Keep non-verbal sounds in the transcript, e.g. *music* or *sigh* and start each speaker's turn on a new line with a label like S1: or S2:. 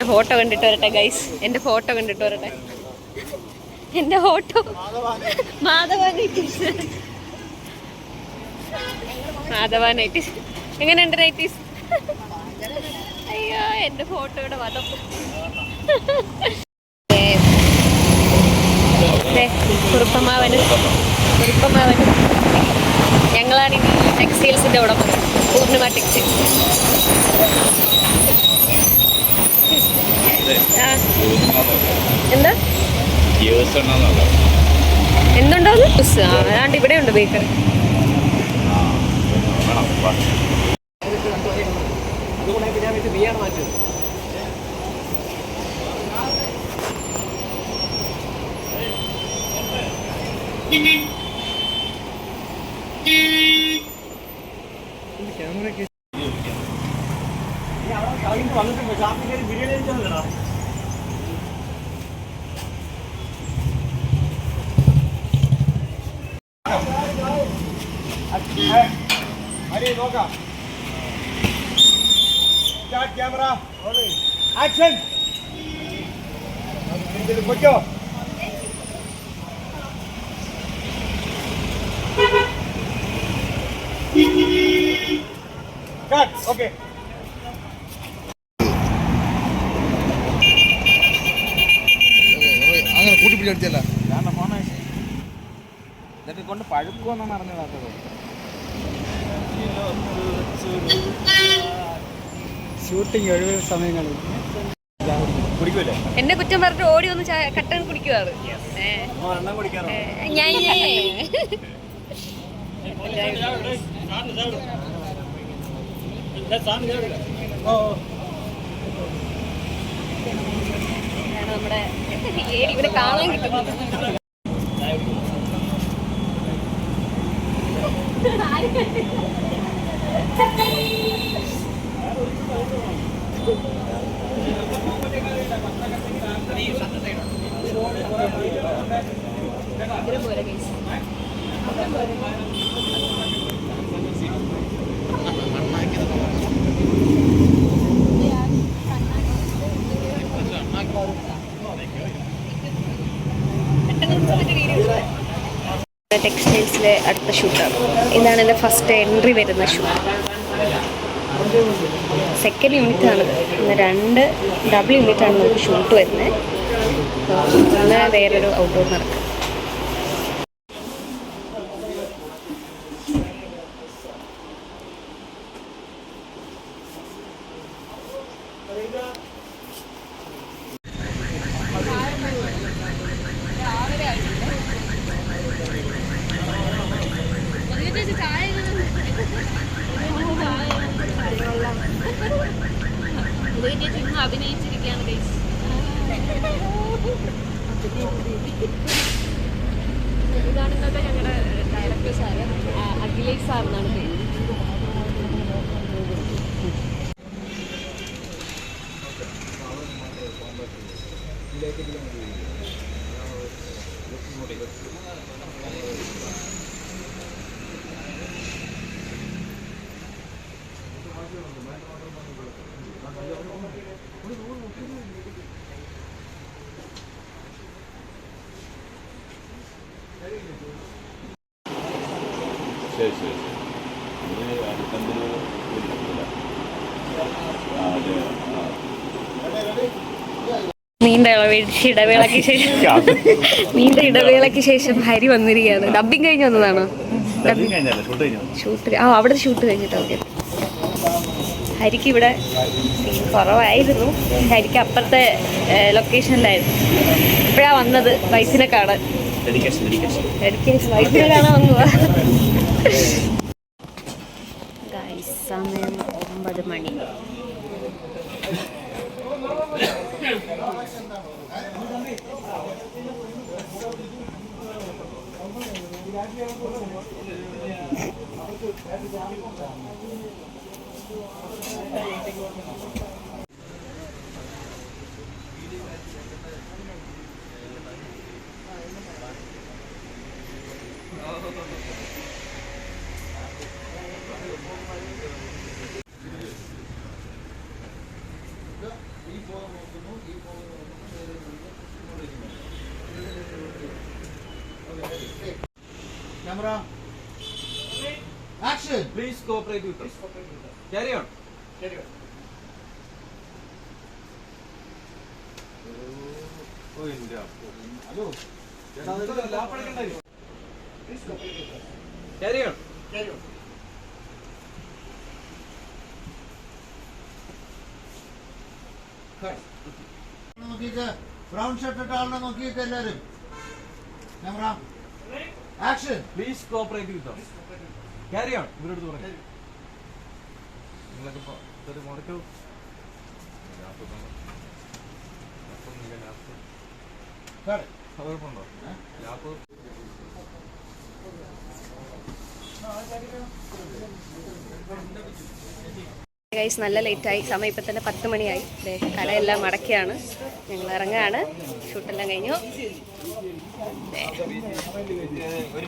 S1: Photo കണ്ടിട്ട് വരട്ടെ guys എന്റെ ഫോട്ടോ കണ്ടിട്ട് വരട്ടെ. എന്റെ ഫോട്ടോ. മാധവാനൈറ്റീസ് മാധവാനൈറ്റീസ് എങ്ങനെയുണ്ട് നൈറ്റീസ് അയ്യോ എന്റെ ഫോട്ടോയുടെ വധം ദേ, കുറുപ്പമാവനും. ഞങ്ങളാണ് ടെക്സ്റ്റൈൽസിന്റെ ഉടമ. പൂർണിമ ടെക്സ്റ്റൈൽസ് എന്താ? എന്തുണ്ടോ ജ്യൂസ് അതാണ്ട് ഇവിടെ ഉണ്ട് ബേക്കറി
S2: ഹരി നോക്കാം സ്റ്റാർട്ട് ക്യാമറ ആക്ഷൻ പൊയ്ക്കോ കട്ട് ഓക്കെ
S3: കൂട്ടിപ്പിടിച്ചല്ല
S2: ഇതൊക്കെ കൊണ്ട് പഴുക്കുമെന്നാണ് അറിഞ്ഞതാത്തത്. ഷൂട്ടിംഗ് ഒഴിവ് സമയങ്ങളിൽ.
S1: എന്നെ കുറ്റം പറഞ്ഞിട്ട് ഓടി വന്ന് കട്ടൻ കുടിക്കുവാറ്. ഞാൻ ഇതാണ് നമ്മുടെ ഇവിടെ കാണാൻ കിട്ടുന്നത് ഇതിന് പോരെ ടെക്സ്റ്റൈൽസിലെ അടുത്ത ഷൂട്ടാണ് ഇതാണ് എന്റെ ഫസ്റ്റ് എൻട്രി വരുന്ന ഷൂട്ട് സെക്കൻഡ് യൂണിറ്റ് ആണ്. ഇന്ന് രണ്ട് ഡബിൾ യൂണിറ്റ് ആണ് ഷൂട്ട് വരുന്നത്. ഇന്ന് വേറൊരു ഔട്ട്ഡോർ നടക്കും ഇതാണ് ഇന്നത്തെ ഞങ്ങളുടെ ഡയറക്ടർ സാറ് അഖിലേഷ് സാർ എന്നാണ് പേര്
S4: ശരി ശരി ശരി ഇത് അടുത്തെന്തൊരു
S1: നീണ്ട ഇടവേള ഇടവേളയ്ക്ക് *laughs* ശേഷം നീണ്ട ഇടവേളയ്ക്ക് ശേഷം ഹരി വന്നിരിക്കുകയാണ്. ഡബിങ് കഴിഞ്ഞ് വന്നതാണോ
S4: ഷൂട്ട്
S1: ആ അവിടെ ഷൂട്ട് കഴിഞ്ഞിട്ട്. ഓക്കെ ഹരിക്ക് ഇവിടെ സീൻ കുറവായിരുന്നു. ഹരിക്ക് അപ്പുറത്തെ ലൊക്കേഷനിലായിരുന്നു ഇപ്പോഴാണ് വന്നത്. വൈഫിനെ കാണാൻ. വൈഫിനെ കാണാൻ വന്നതാ. Guys, സമയം ഒമ്പത് മണി Oh,
S3: Camera. Action.
S2: Please cooperate with carry on ഓ എന്റെ ഹലോ. ചേട്ടാ ലാപ്പടക്കണ്ടായി carry on
S3: Carry on Cut. നോക്കിയിട്ട് ബ്രൗൺ ഷർട്ട് ഇട്ട ആളിനെ നോക്കിയിട്ട് എല്ലാവരും camera action
S2: please cooperate with carry on ഇവരോട് പറഞ്ഞു നിങ്ങളൊക്കെ ഇതൊരു മുടക്കൂ ലാപ്പ്. കുഴപ്പമുണ്ടോ? ലാപ്പ്.
S1: ഗൈസ് നല്ല ലേറ്റായി സമയം ഇപ്പം തന്നെ പത്ത് മണിയായി. കടയെല്ലാം മടക്കിയാണ് ഞങ്ങൾ ഇറങ്ങുകയാണ് ഷൂട്ടെല്ലാം കഴിഞ്ഞു.
S2: ഒരു